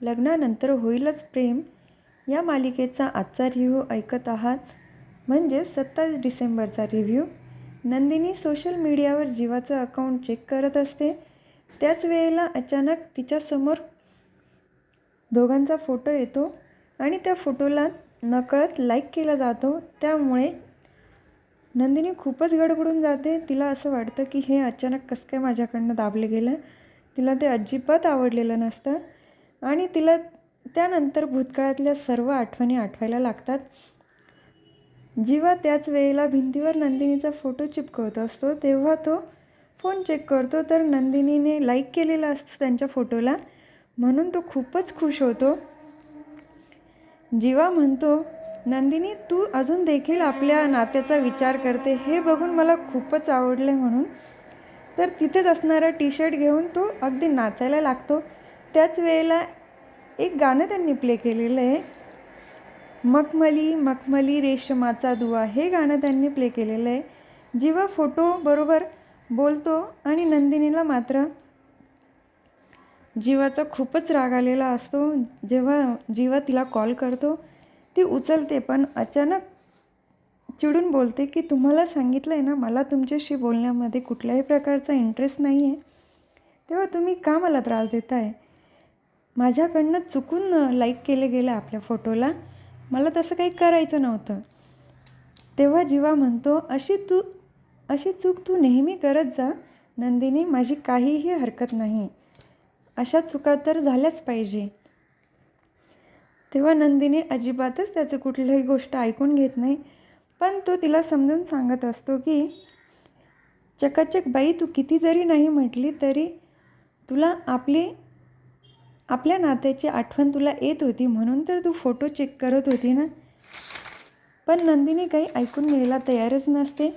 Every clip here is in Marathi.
लग्नानंतर होईलच प्रेम. या मालिकेचा आजचा रिव्ह्यू ऐकत आहात. म्हणजे सत्तावीस डिसेंबरचा रिव्ह्यू नंदिनी सोशल मीडियावर जीवाचं अकाउंट चेक करत असते. त्याच वेळेला अचानक तिच्यासमोर दोघांचा फोटो येतो आणि त्या फोटोला नकळत लाईक केला जातो. त्यामुळे नंदिनी खूपच गडबडून जाते. तिला असं वाटतं की हे अचानक कसं काय माझ्याकडनं दाबलं गेलं? तिला ते अजिबात आवडलेलं नसतं. आणि तिला त्यानंतर भूतकाळातल्या सर्व आठवणी आठवायला लागतात. जेव्हा त्याच वेळेला भिंतीवर नंदिनीचा फोटो चिपकवत असतो तेव्हा तो फोन चेक करतो तर नंदिनीने लाईक केलेला असतो त्यांच्या फोटोला. म्हणून तो खूपच खुश होतो. जीवा म्हणतो नंदिनी तू अजून देखील आपल्या नात्याचा विचार करते हे बघून मला खूपच आवडले म्हणून. तर तिथेच असणारा टी शर्ट घेऊन तो अगदी नाचायला लागतो. त्याच वेळेला एक गाणं त्यांनी प्ले केलेलं आहे. मखमली मखमली रेशमाचा दुवा. हे गाणं त्यांनी प्ले केलेलं आहे. जेव्हा फोटो बरोबर बोलतो आणि नंदिनीला मात्र जीवाचा खूपच राग आलेला असतो. जेव्हा जीवा तिला कॉल करतो ती उचलते पण अचानक चिडून बोलते की तुम्हाला सांगितलं आहे ना मला तुमच्याशी बोलण्यामध्ये कुठल्याही प्रकारचा इंटरेस्ट नाही आहे तेव्हा तुम्ही का मला त्रास देताय? माझ्याकडनं चुकून लाईक केलं गेलं आपल्या फोटोला. मला तसं काही करायचं नव्हतं. तेव्हा जीवा म्हणतो अशी तू अशी चूक तू नेहमी करत जा. नंदिनी माझी काहीही हरकत नाही. अशा चुका तर झाल्याच पाहिजे. तेव्हा नंदिनी अजिबातच त्याचं कुठलीही गोष्ट ऐकून घेत नाही. पण तो तिला समजून सांगत असतो की चकाचक बाई तू किती जरी नाही म्हटली तरी तुला आपली आपल्या नात्याची आठवण तुला येत होती म्हणून तर तू फोटो चेक करत होती ना? पण नंदिनी काही ऐकून घ्यायला तयारच नसते.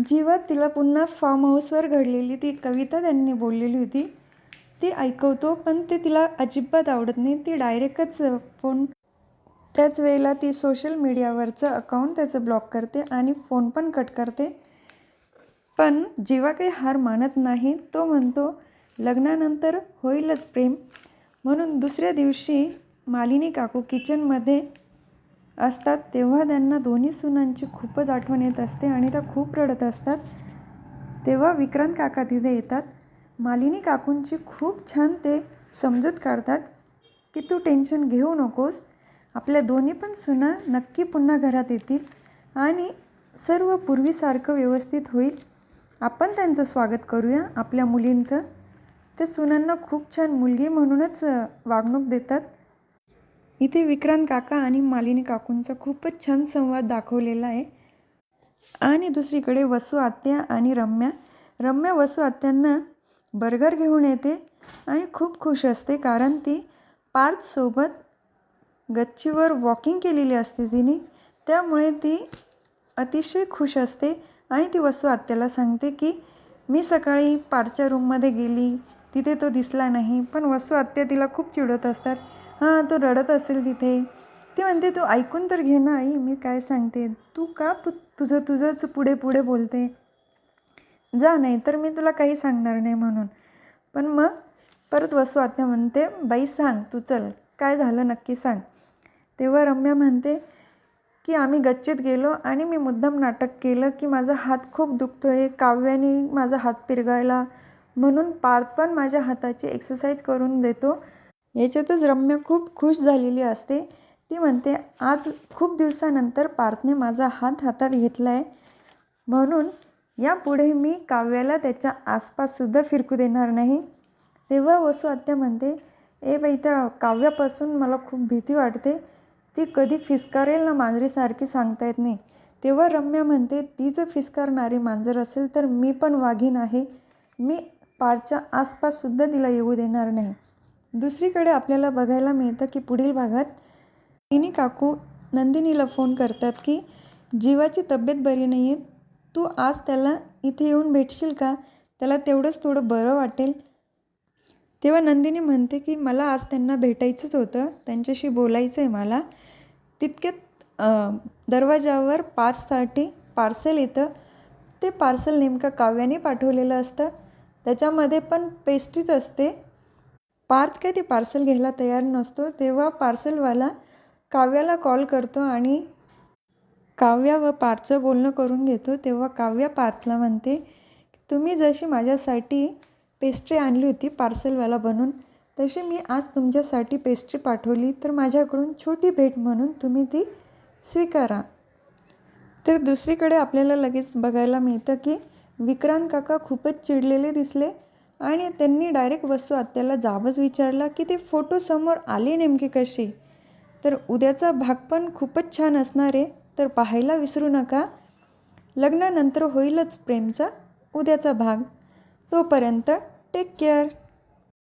जीवात तिला पुन्हा फार्म हाऊसवर घडलेली ती कविता त्यांनी बोललेली होती. ती ऐकवतो पण ते तिला अजिबात आवडत नाही. ती डायरेक्टच फोन त्याच वेळेला ती सोशल मीडियावरचं अकाउंट त्याचं ब्लॉक करते आणि फोन पण कट करते. पण जेव्हा काही हार मानत नाही तो म्हणतो लग्नानंतर होईलच प्रेम. म्हणून दुसऱ्या दिवशी मालिनी काकू किचनमध्ये असतात तेव्हा त्यांना दोन्ही सुनांची खूपच आठवण येत असते आणि त्या खूप रडत असतात. तेव्हा विक्रांत काका तिथे येतात. मालिनी काकूंची खूप छान ते समजूत काढतात की तू टेन्शन घेऊ नकोस. आपल्या दोन्ही पण सुना नक्की पुन्हा घरात येतील आणि सर्व पूर्वीसारखं व्यवस्थित होईल. आपण त्यांचं स्वागत करूया आपल्या मुलींचं. ते सुनांना खूप छान मुलगी म्हणूनच वागणूक देतात. इथे विक्रांत काका आणि मालिनी काकूंचा खूपच छान संवाद दाखवलेला आहे. आणि दुसरीकडे वसू आत्या आणि रम्या. रम्या वसू आत्यांना बर्गर घेऊन येते आणि खूप खुश असते कारण ती पार्थसोबत गच्चीवर वॉकिंग केलेली असते तिने. त्यामुळे ती अतिशय खुश असते आणि ती वसू आत्याला सांगते की मी सकाळी पारच्या रूममध्ये गेली तिथे तो दिसला नाही पण वसू आत्या तिला खूप चिडत असतात. हां तो रडत असेल तिथे. ती म्हणते तू ऐकून तर घे ना आई मी काय सांगते? तू का पु तुझं तुझंच पुढे पुढे बोलते? जा नाही तर मी तुला काही सांगणार नाही म्हणून. पण मग परत वसू आत्या म्हणते बाई सांग तू चल. काय झालं नक्की सांग. तेव्हा रम्या म्हणते की आम्ही गच्चीत गेलो आणि मी मुद्दाम नाटक केलं की माझा हात खूप दुखतो आहे काव्याने माझा हात पिरगायला म्हणून पार्थ पण माझ्या हाताची एक्सरसाइज करून देतो. याच्यातच रम्य खूप खुश झालेली असते. ती म्हणते आज खूप दिवसानंतर पार्थने माझा हात हातात घेतला आहे म्हणून यापुढे मी काव्याला त्याच्या आसपाससुद्धा फिरकू देणार नाही. तेव्हा वसू आत्या म्हणते ए बाई त्या काव्यापासून मला खूप भीती वाटते. ती कधी फिसकारेल ना मांजरीसारखी सांगता येत नाही. तेव्हा रम्या म्हणते ती जर फिसकारणारी मांजर असेल तर मी पण वाघीन आहे. मी पारच्या आसपाससुद्धा तिला येऊ देणार नाही. दुसरीकडे आपल्याला बघायला मिळतं की पुढील भागात तिनी काकू नंदिनीला फोन करतात की जीवाची तब्येत बरी नाही आहे तू आज त्याला इथे येऊन भेटशील का? त्याला तेवढंच थोडं बरं वाटेल. तेव्हा नंदिनी म्हणते की मला आज त्यांना भेटायचंच होतं. त्यांच्याशी बोलायचं आहे मला. तितक्यात दरवाजावर पार्ससाठी पार्सल येतं. ते पार्सल नेमकं काव्याने पाठवलेलं असतं. त्याच्यामध्ये पण पेस्ट्रीच असते. पार्थ काय ते पार्सल घ्यायला तयार नसतो. तेव्हा पार्सलवाला काव्याला कॉल करतो आणि काव्या व पार्थचं बोलणं करून घेतो. तेव्हा काव्या पार्थला म्हणते तुम्ही जशी माझ्यासाठी पेस्ट्री आणली होती पार्सलवाला बनून तशी मी आज तुमच्यासाठी पेस्ट्री पाठवली. तर माझ्याकडून छोटी भेट म्हणून तुम्ही ती स्वीकारा. तर दुसरीकडे आपल्याला लगेच बघायला मिळतं की विक्रांत काका खूपच चिडलेले दिसले आणि त्यांनी डायरेक्ट वस्तू आत्याला जाबच विचारला की ते फोटो समोर आले नेमके कसे? तर उद्याचा भाग पण खूपच छान असणार आहे तर पाहायला विसरू नका. लग्नानंतर होईलच प्रेमचा उद्याचा भाग. तोपर्यंत टेक केअर